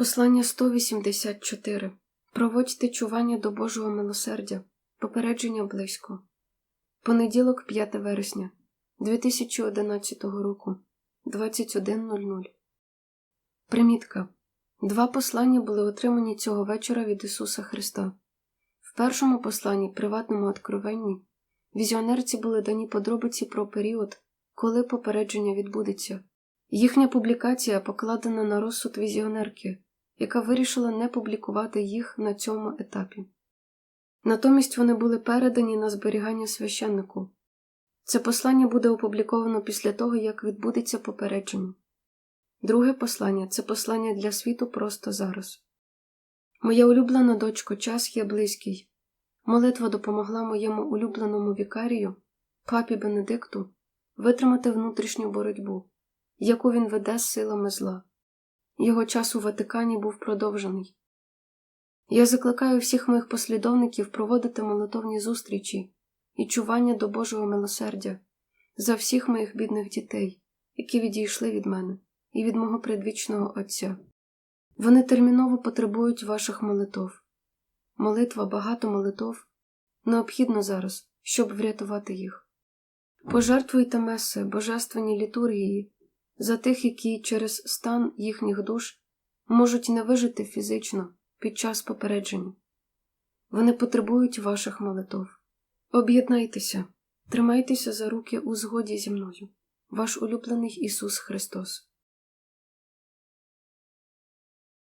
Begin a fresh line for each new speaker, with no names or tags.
Послання 184. Проводьте чування до Божого милосердя. Попередження близько. Понеділок, 5 вересня 2011 року. 21.00. Примітка. Два послання були отримані цього вечора від Ісуса Христа. В першому посланні, приватному откровенні, візіонерці були дані подробиці про період, коли попередження відбудеться. Їхня публікація покладена на розсуд візіонерки, яка вирішила не публікувати їх на цьому етапі. Натомість вони були передані на зберігання священнику. Це послання буде опубліковано після того, як відбудеться попередження. Друге послання це послання для світу просто зараз. Моя улюблена дочко, час є близький. Молитва допомогла моєму улюбленому вікарію, папі Бенедикту, витримати внутрішню боротьбу, яку він веде силами зла. Його час у Ватикані був продовжений. Я закликаю всіх моїх послідовників проводити молитовні зустрічі і чування до Божого милосердя за всіх моїх бідних дітей, які відійшли від мене і від мого предвічного Отця. Вони терміново потребують ваших молитов. Молитва багато молитов необхідно зараз, щоб врятувати їх. Пожертвуйте меси, божественні літургії за тих, які через стан їхніх душ можуть не вижити фізично під час попередження. Вони потребують ваших молитов. Об'єднайтеся, тримайтеся за руки у згоді зі мною, ваш улюблений Ісус Христос.